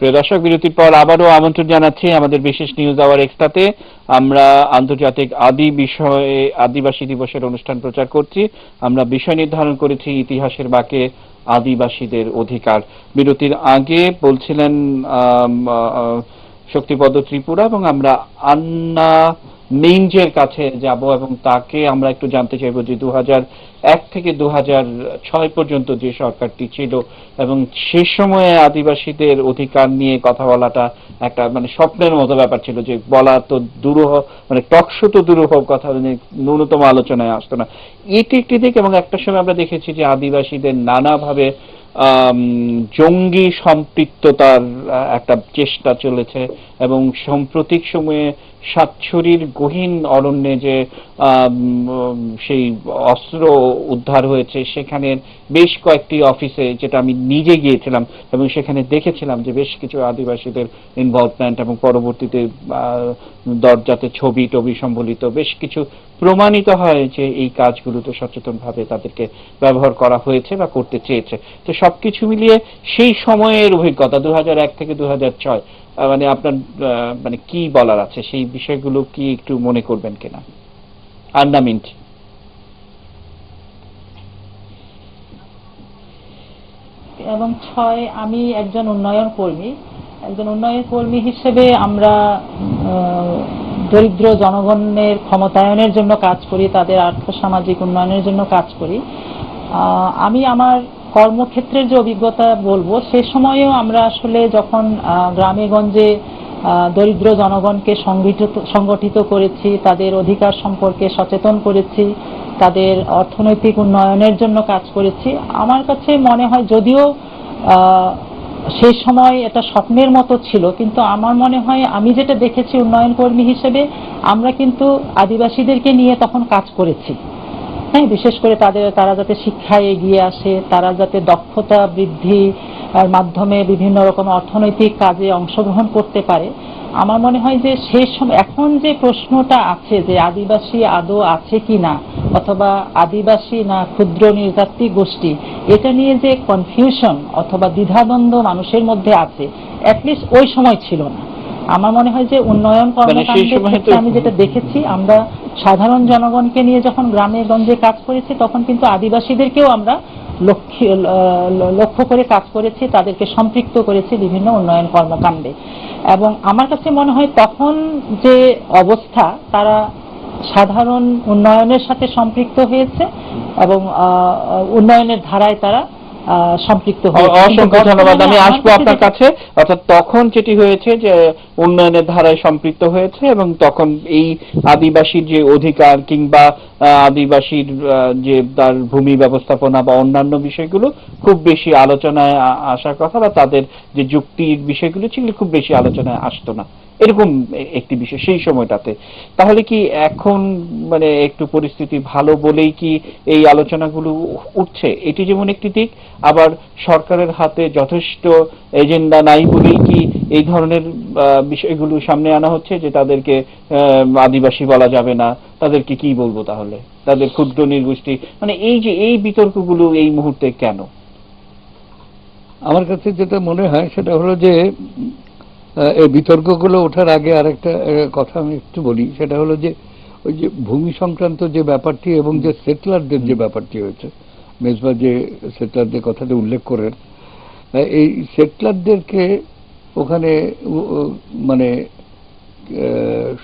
প্রিয় দর্শক, বিরতির পর আবারও আমন্ত্রণ জানাচ্ছি আমাদের বিশেষ নিউজ আওয়ার এক্সট্রাতে আমরা আন্তর্জাতিক আদি বিষয়ে, আদিবাসী দিবসের অনুষ্ঠান প্রচার করছি। আমরা বিষয় নির্ধারণ করেছি ইতিহাসের বাকে আদিবাসীদের অধিকার। বিরতির আগে বলছিলেন শক্তিপদ ত্রিপুরা এবং আমরা আন্না মেইনজের কাছে যাব এবং তাকে আমরা একটু জানতে চাইব যে দু এক থেকে দু ছয় পর্যন্ত যে সরকারটি ছিল এবং সে সময়ে আদিবাসীদের অধিকার নিয়ে কথা বলাটা একটা মানে স্বপ্নের মতো ব্যাপার ছিল যে বলা তো দুরূহ মানে টকশো তো দুরূহ কথা ন্যূনতম আলোচনায় আসতো না। এটি একটি দিক এবং একটা সময় আমরা দেখেছি যে আদিবাসীদের নানাভাবে জঙ্গি সম্পৃক্ততার একটা চেষ্টা চলেছে এবং সাম্প্রতিক সময়ে সাতছড়ির গহীন অরণ্যে যে সেই অস্ত্র উদ্ধার হয়েছে, সেখানে বেশ কয়েকটি অফিসে যেটা আমি নিজে গিয়েছিলাম এবং সেখানে দেখেছিলাম যে বেশ কিছু আদিবাসীদের ইনভলভমেন্ট এবং পরবর্তীতে দরজাতে ছবি টবি সম্বলিত বেশ কিছু প্রমাণিত হয় যে এই কাজগুলোতে সচেতনভাবে তাদেরকে ব্যবহার করা হয়েছে বা করতে চেয়েছে। তো সবকিছু মিলিয়ে সেই সময়ের অভিজ্ঞতা দু থেকে দু মানে আপনার মানে কি বলার আছে? সেই বিষয়গুলো কি একটু মনে করবেন কিনা? আন্না মিন্ট। এবং ছয়, আমি একজন উন্নয়ন কর্মী। একজন উন্নয়ন কর্মী হিসেবে আমরা দরিদ্র জনগণের ক্ষমতায়নের জন্য কাজ করি, তাদের আর্থসামাজিক উন্নয়নের জন্য কাজ করি। আমি আমার কর্মক্ষেত্রের যে অভিজ্ঞতা বলব, সে সময়েও আমরা আসলে যখন গ্রামে গঞ্জে দরিদ্র জনগণকে সংগঠিত সংগঠিত করেছি, তাদের অধিকার সম্পর্কে সচেতন করেছি, তাদের অর্থনৈতিক উন্নয়নের জন্য কাজ করেছি, আমার কাছে মনে হয় যদিও সেই সময় এটা স্বপ্নের মতো ছিল, কিন্তু আমার মনে হয় আমি যেটা দেখেছি উন্নয়ন কর্মী হিসেবে, আমরা কিন্তু আদিবাসীদেরকে নিয়ে তখন কাজ করেছি। হ্যাঁ বিশেষ করে তাদের, তারা যাতে শিক্ষায় এগিয়ে আসে, তারা যাতে দক্ষতা বৃদ্ধি মাধ্যমে বিভিন্ন রকম অর্থনৈতিক কাজে অংশগ্রহণ করতে পারে। আমার মনে হয় যে সেই সময় এখন যে প্রশ্নটা আছে যে আদিবাসী আদৌ আছে কি না, অথবা আদিবাসী না ক্ষুদ্র নৃতাত্ত্বিক গোষ্ঠী, এটা নিয়ে যে কনফিউশন অথবা দ্বিধাদ্বন্দ্ব মানুষের মধ্যে আছে অ্যাটলিস্ট ওই সময় ছিল না। আমার মনে হয় যে উন্নয়ন মানে ক্ষেত্রে আমি যেটা দেখেছি আমরা সাধারণ জনগণকে নিয়ে যখন গ্রামে গঞ্জে কাজ করেছি তখন কিন্তু আদিবাসীদেরকেও আমরা লক্ষ্য করে কাজ করেছি তাদেরকে সম্পৃক্ত করেছি বিভিন্ন উন্নয়ন কর্মকাণ্ডে। এবং আমার কাছে মনে হয় তখন যে অবস্থা তারা সাধারণ উন্নয়নের সাথে সম্পৃক্ত হয়েছে এবং আহ, উন্নয়নের ধারায় তারা সম্পৃক্ত অসংখ্য ধন্যবাদ। আমি আসব আপনার কাছে। অর্থাৎ তখন যেটি হয়েছে যে উন্নয়নের ধারায় সম্পৃক্ত হয়েছে এবং তখন এই আদিবাসীর যে অধিকার কিংবা আদিবাসীর যে তার ভূমি ব্যবস্থাপনা বা অন্যান্য বিষয়গুলো খুব বেশি আলোচনায় আসার কথা বা তাদের যে যুক্তির বিষয়গুলো সেগুলো খুব বেশি আলোচনায় আসতো না। এরকম একটি বিষয় সেই সময়টাতে। তাহলে কি এখন মানে একটু পরিস্থিতি ভালো বলেই কি এই আলোচনাগুলো উঠছে? এটি যেমন একটি দিক, আবার সরকারের হাতে যথেষ্ট এজেন্ডা নাই বলেই কি এই ধরনের বিষয়গুলো সামনে আনা হচ্ছে যে তাদেরকে আদিবাসী বলা যাবে না। তাদেরকে কি বলব তাহলে? তাদের ক্ষুদ্র নির্গোষ্ঠী মানে এই যে, এই বিতর্কগুলো এই মুহূর্তে কেন? আমার কাছে যেটা মনে হয় সেটা হলো যে এই বিতর্কগুলো ওঠার আগে আরেকটা কথা আমি একটু বলি। সেটা হলো যে, ওই যে ভূমি সংক্রান্ত যে ব্যাপারটি এবং যে সেটলারদের যে ব্যাপারটি হয়েছে, মেজবা যে সেটলারদের কথাটা উল্লেখ করেন এই সেটলারদেরকে ওখানে মানে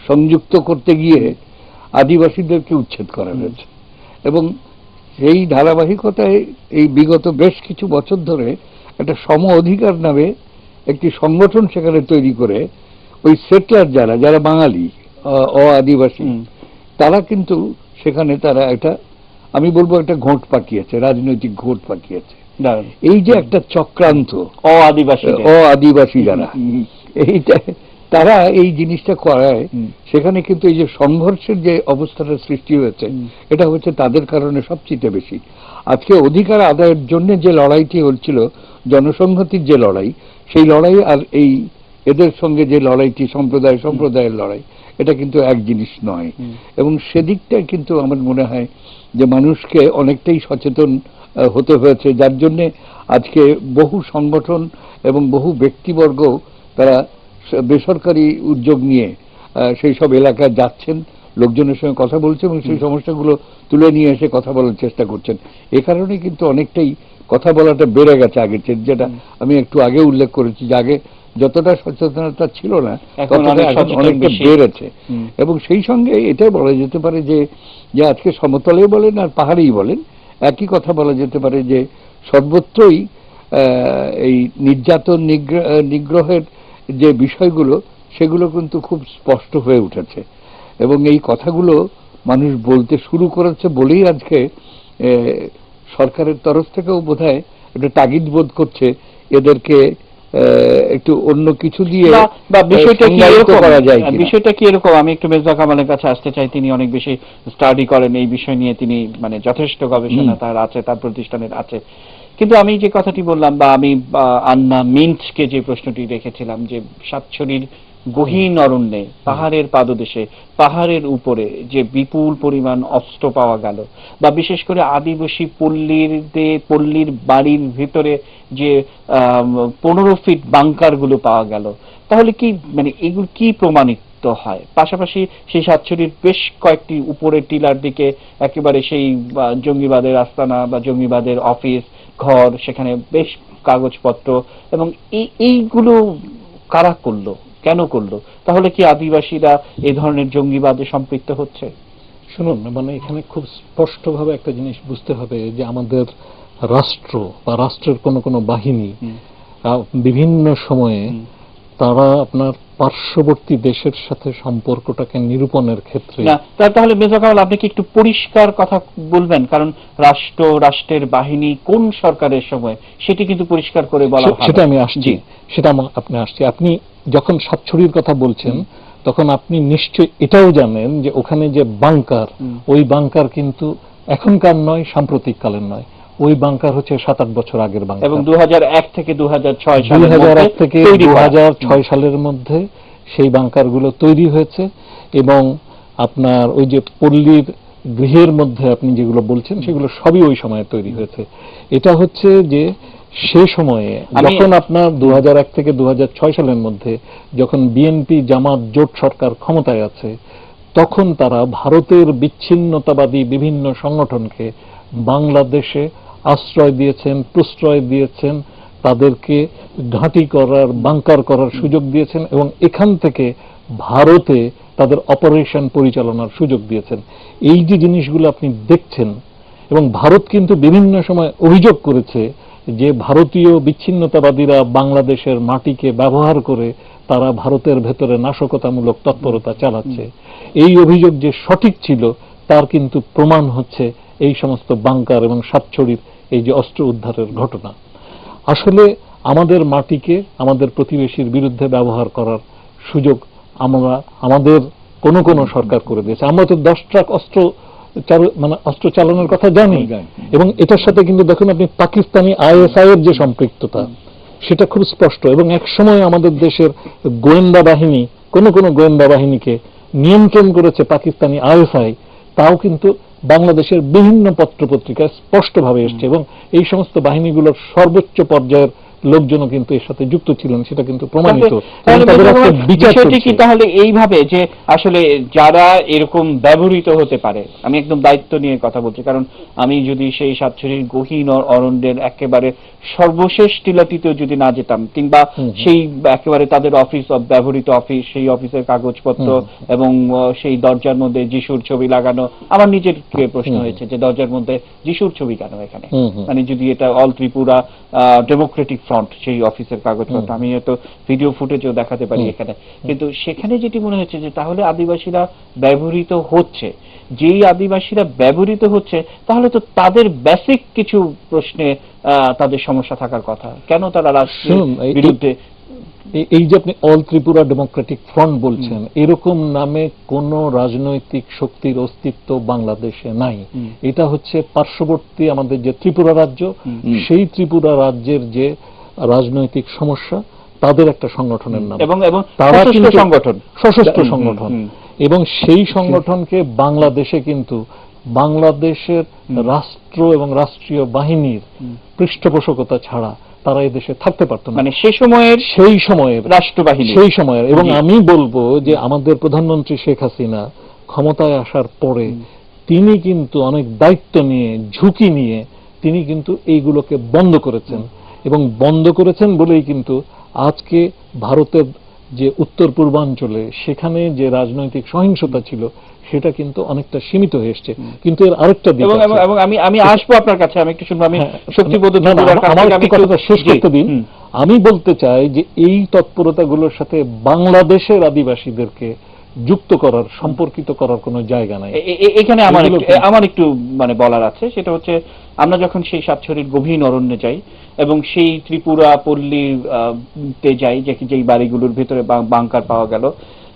সংযুক্ত করতে গিয়ে আদিবাসীদেরকে উচ্ছেদ করা হয়েছে। এবং সেই ধারাবাহিকতায় এই বিগত বেশ কিছু বছর ধরে একটা সম অধিকার নামে একটি সংগঠন সেখানে তৈরি করে ওই সেটলার যারা যারা বাঙালি অ- আদিবাসী তারা কিন্তু সেখানে তারা একটা আমি বলব একটা ঘোট পাকিয়েছে রাজনৈতিক ঘোট পাকিয়েছে। এই যে একটা চক্রান্ত অ আদিবাসী অ আদিবাসী যারা এইটা তারা এই জিনিসটা করায় সেখানে কিন্তু এই যে সংঘর্ষের যে অবস্থাটা সৃষ্টি হয়েছে এটা হচ্ছে তাদের কারণে সবচেয়ে বেশি। আজকে অধিকার আদায়ের জন্য যে লড়াইটি হচ্ছিল জনসংহতির যে লড়াই সেই লড়াই আর এই এদের সঙ্গে যে লড়াইটি সম্প্রদায় সম্প্রদায়ের লড়াই এটা কিন্তু এক জিনিস নয়। এবং সেদিকটা কিন্তু আমার মনে হয় যে মানুষকে অনেকটাই সচেতন হতে হয়েছে। যার জন্য আজকে বহু সংগঠন এবং বহু ব্যক্তিবর্গ তারা বেসরকারি উদ্যোগ নিয়ে সেই সব এলাকায় যাচ্ছেন লোকজনের সঙ্গে কথা বলছে এবং সেই সমস্যাগুলো তুলে নিয়ে এসে কথা বলার চেষ্টা করছেন। এ কারণে কিন্তু অনেকটাই কথা বলাটা বেড়ে গেছে আগের চেয়ে। যেটা আমি একটু আগে উল্লেখ করেছি যে আগে যতটা সচেতনতা ছিল না ততটা এখন অনেকটা বেড়েছে। এবং সেই সঙ্গে এটাই বলা যেতে পারে যে যে আজকে সমতলেই বলেন আর পাহাড়েই বলেন একই কথা বলা যেতে পারে যে সর্বত্রই এই নির্যাতন নিগ্রহের যে বিষয়গুলো, সেগুলো কিন্তু খুব স্পষ্ট হয়ে উঠেছে। এবং এই কথাগুলো মানুষ বলতে শুরু করেছে বলেই আজকে সরকারের তরফ থেকেও বোধহয় একটা তাগিদ বোধ করছে এদেরকে একটু অন্য কিছু দিয়ে বা- বিষয়টা কি এরকম? করা যায়। বিষয়টা কি এরকম? আমি একটু মেজবা কামালের কাছে আসতে চাই। তিনি অনেক বেশি স্টাডি করেন এই বিষয় নিয়ে। তিনি মানে যথেষ্ট গবেষণা তার আছে তার প্রতিষ্ঠানের আছে। কিন্তু আমি যে কথাটি বললাম বা আমি আন্না মিন্টকে যে প্রশ্নটি রেখেছিলাম যে সাতছড়ির গহীন অরণ্যে, পাহাড়ের পাদদেশে, পাহাড়ের উপরে যে বিপুল পরিমাণ অস্ত্র পাওয়া গেল বা বিশেষ করে আদিবাসী পল্লীর পল্লীর বাড়ির ভিতরে যে পনেরো ফিট বাংকারগুলো পাওয়া গেল, তাহলে কি মানে এগুলো কি প্রমাণিত হয়? পাশাপাশি সেই সাতছড়ির বেশ কয়েকটি উপরের টিলার দিকে একেবারে সেই জঙ্গিবাদের আস্তানা বা জঙ্গিবাদের অফিস, ঘর, সেখানে বেশ কাগজপত্র এবং এই, এইগুলো কারা করল? কেন করল? তাহলে কি আদিবাসীরা এই ধরনের জঙ্গিবাদে সম্পৃক্ত হচ্ছে? শুনুন মানে এখানে খুব স্পষ্টভাবে একটা জিনিস বুঝতে হবে যে আমাদের রাষ্ট্র বা রাষ্ট্রের কোনো কোনো বাহিনী বিভিন্ন সময়ে তারা আপনার পার্শ্ববর্তী দেশের সাথে সম্পর্কটাকে নিরূপণের ক্ষেত্রে তাহলে মেজর কামাল আপনি কি একটু পরিষ্কার কথা বলবেন? কারণ রাষ্ট্র রাষ্ট্রের বাহিনী কোন সরকারের সময় সেটি কিন্তু পরিষ্কার করে বলা সেটা আমি আসছি। সেটা আপনি আসছি। আপনি যখন সাতছড়ির কথা বলছেন তখন আপনি নিশ্চয় এটাও জানেন যে ওখানে যে বাংকার ওই বাংকার কিন্তু এখনকার নয় সাম্প্রতিক কালের নয়। ওই বাংকার হচ্ছে সাত আট বছর আগের বাংকার। এবং দু থেকে দু ছয় সালের থেকে দু হাজার ছয় সালের মধ্যে সেই বাংকারগুলো তৈরি হয়েছে এবং আপনার ওই যে পল্লীর গৃহের মধ্যে আপনি যেগুলো বলছেন সেগুলো সবই ওই সময়ে তৈরি হয়েছে। এটা হচ্ছে যে সে সময়ে যখন আপনার দু হাজার এক থেকে দু হাজার ছয় সালের মধ্যে যখন বিএনপি জামাত জোট সরকার ক্ষমতায় আছে তখন তারা ভারতের বিচ্ছিন্নতাবাদী বিভিন্ন সংগঠনকে বাংলাদেশে আশ্রয় দিয়েছেন প্রশ্রয় দিয়েছেন তাদেরকে ঘাঁটি করার বাংকার করার সুযোগ দিয়েছেন এবং এখান থেকে ভারতে তাদের অপারেশন পরিচালনার সুযোগ দিয়েছেন। এই যে জিনিসগুলো আপনি দেখছেন এবং ভারত কিন্তু বিভিন্ন সময় অভিযোগ করেছে যে ভারতীয় বিচ্ছিন্নতাবাদীরা বাংলাদেশের মাটিকে ব্যবহার করে তারা ভারতের ভেতরে নাশকতামূলক তৎপরতা চালাচ্ছে। এই অভিযোগ যে সঠিক ছিল, তার কিন্তু প্রমাণ হচ্ছে এই সমস্ত বাংকার এবং সাতছড়ির এই যে অস্ত্র উদ্ধারের ঘটনা। আসলে আমাদের মাটিকে, আমাদের প্রতিবেশীর বিরুদ্ধে ব্যবহার করার সুযোগ আমরা, আমাদের কোনো কোনো সরকার করে দিয়েছে। আমরা তো দশ ট্রাক অস্ত্র মানে অস্ত্র চালানোর কথা জানি। এবং এটার সাথে কিন্তু দেখুন আপনি পাকিস্তানি আইএসআই এর যে সম্পৃক্ততা সেটা খুব স্পষ্ট। এবং এক সময় আমাদের দেশের গোয়েন্দা বাহিনী কোন কোন গোয়েন্দা বাহিনীকে নিয়ন্ত্রণ করেছে পাকিস্তানি আইএসআই তাও কিন্তু বাংলাদেশের বিভিন্ন পত্রপত্রিকায় স্পষ্টভাবে এসছে। এবং এই সমস্ত বাহিনীগুলোর সর্বোচ্চ পর্যায়ের লোকজনও কিন্তু এর সাথে যুক্ত ছিলেন সেটা কিন্তু প্রমাণিত। বিষয়টি কি তাহলে এইভাবে যে আসলে যারা এরকম ব্যবহৃত হতে পারে আমি একদম দায়িত্ব নিয়ে কথা বলছি কারণ আমি যদি সেই সাতছড়ির গহীন অরণ্যের একেবারে সর্বশেষ টিলাটিতেও যদি না যেতাম কিংবা সেই একেবারে তাদের অফিস ব্যবহৃত অফিস সেই অফিসের কাগজপত্র এবং সেই দরজার মধ্যে যিশুর ছবি লাগানো আমার নিজের প্রশ্ন হয়েছে যে দরজার মধ্যে যিশুর ছবি কেন এখানে। মানে যদি এটা অল ত্রিপুরা ডেমোক্রেটিক ফ্রন্ট সেই অফিসের কাগজপত্র। আমি হয়তো ভিডিও ফুটেজও দেখাতে পারি এখানে। কিন্তু সেখানে যেটি মনে হচ্ছে যে তাহলে আদিবাসীরা ব্যবহৃত হচ্ছে। যেই আদিবাসীরা ব্যবহৃত হচ্ছে তাহলে তো তাদের বেসিক কিছু প্রশ্নে তাদের সমস্যা থাকার কথা। কেন তারা রাষ্ট্রের বিরুদ্ধে? এই যে আপনি অল ত্রিপুরা ডেমোক্রেটিক ফ্রন্ট বলছেন এরকম নামে কোন রাজনৈতিক শক্তির অস্তিত্ব বাংলাদেশে নাই। এটা হচ্ছে পার্শ্ববর্তী আমাদের যে ত্রিপুরা রাজ্য সেই ত্রিপুরা রাজ্যের যে রাজনৈতিক সমস্যা তাদের একটা সংগঠনের নাম। এবং এবং তারা কিন্তু সংগঠন। সশস্ত্র সংগঠন। এবং সেই সংগঠনকে বাংলাদেশে কিন্তু বাংলাদেশের রাষ্ট্র এবং রাষ্ট্রীয় বাহিনীর পৃষ্ঠপোষকতা ছাড়া তারা এই দেশে থাকতে পারতো না। মানে সে সময়ের সেই সময়ের রাষ্ট্রবাহিনী। সেই সময়ের। এবং আমি বলব যে আমাদের প্রধানমন্ত্রী শেখ হাসিনা ক্ষমতায় আসার পরে তিনি কিন্তু অনেক দায়িত্ব নিয়ে ঝুঁকি নিয়ে তিনি কিন্তু এইগুলোকে বন্ধ করেছেন। এবং বন্ধ করেছেন বলেই কিন্তু আজকে ভারতের যে উত্তর পূর্বাঞ্চলে সেখানে যে রাজনৈতিক সহিংসতা ছিল সেটা কিন্তু অনেকটা সীমিত হয়ে এসছে। কিন্তু এর আরেকটা দিক এবং আমি আমি আসব আপনার কাছে আমি একটু শুনব আমি হ্যাঁ, শক্তিবোধ না, না, ত্রিপুরার কাছ আমার একটু কথাটা শেষ করতে দিন। আমি বলতে চাই যে এই তৎপরতাগুলোর সাথে বাংলাদেশের আদিবাসীদেরকে যুক্ত করার সম্পর্কিত করার কোনো জায়গা নাই। এখানে আমার? আমার একটু মানে বলার আছে। সেটা হচ্ছে আমরা যখন সেই সাতছড়ির গভীর অরণ্যে যাই এবং সেই ত্রিপুরা পল্লী তে যাই যে যেই বাড়িগুলোর ভেতরে বাংকার পাওয়া গেল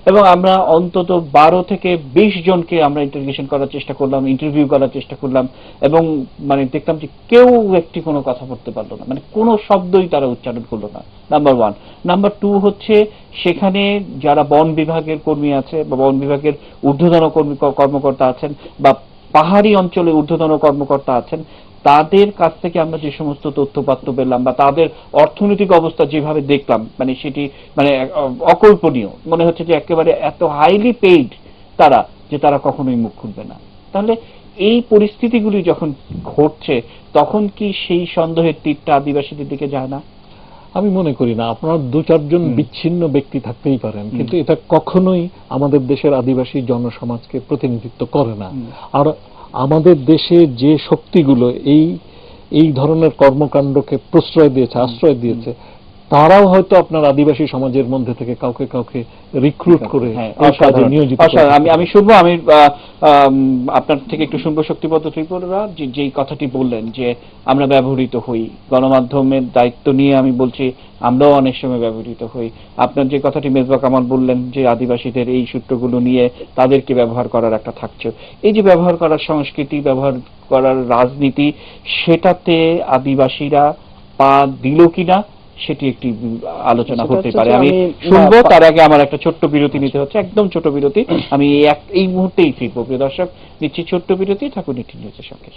এবং আমরা অন্তত বারো থেকে বিশ জনকে আমরা ইন্টারভিউশন করার চেষ্টা করলাম ইন্টারভিউ করার চেষ্টা করলাম এবং মানে দেখলাম যে কেউ একটি কোনো কথা বলতে পারল না। মানে কোনো শব্দই তারা উচ্চারণ করল না। নাম্বার ওয়ান নাম্বার টু হচ্ছে সেখানে যারা বন বিভাগের কর্মী আছে বা বন বিভাগের ঊর্ধ্বতন কর্মী, কর্মকর্তা আছেন বা পাহাড়ি অঞ্চলে ঊর্ধ্বতন কর্মকর্তা আছেন, তাদের কাছ থেকে আমরা যে সমস্ত তথ্যপাত্র পেলাম বা তাদের অর্থনৈতিক অবস্থা যেভাবে দেখলাম মানে সেটি মানে অকল্পনীয়। মনে হচ্ছে যে একেবারে এত হাইলি পেইড তারা যে তারা কখনোই মুখ খুলবে না। তাহলে এই পরিস্থিতিগুলি যখন ঘটছে, তখন কি সেই সন্দেহের তীরটা আদিবাসীদের দিকে যায় না? আমি মনে করি না আপনার দু চারজন বিচ্ছিন্ন ব্যক্তি থাকতেই পারেন কিন্তু এটা কখনোই আমাদের দেশের আদিবাসী জনসমাজকে প্রতিনিধিত্ব করে না। আর আমাদের দেশে যে শক্তিগুলো এই এই ধরনের কর্মকাণ্ডকে প্রশ্রয় দিয়েছে আশ্রয় দিয়েছে তারাও হয়তো আপনার আদিবাসী সমাজের মধ্যে থেকে কাউকে কাউকে রিক্রুট করে হ্যাঁ, কাজে নিয়োজিত আমি আমি শুনব আমি আপনার থেকে একটু শুনব শক্তিপদ ত্রিপুরা যে কথাটি বললেন যে আমরা ব্যবহৃত হই গণমাধ্যমের দায়িত্ব নিয়ে আমি বলছি আমরাও অনেক সময় ব্যবহৃত হই। আপনার যে কথাটি মেজবা কামাল বললেন যে আদিবাসীদের এই সূত্রগুলো নিয়ে তাদেরকে ব্যবহার করার একটা থাকছে। এই যে ব্যবহার করার সংস্কৃতি ব্যবহার করার রাজনীতি সেটাতে আদিবাসীরা পা দিল কিনা সেটি একটি আলোচনা হতে পারে। আমি শুনব তার আগে আমার একটা ছোট্ট বিরতি নিতে হচ্ছে একদম ছোট বিরতি। আমি এই এক এই মুহূর্তেই ফিরবো প্রিয় দর্শক। নিচ্ছি ছোট্ট বিরতি থাকুন একটি নিউজের সঙ্গে।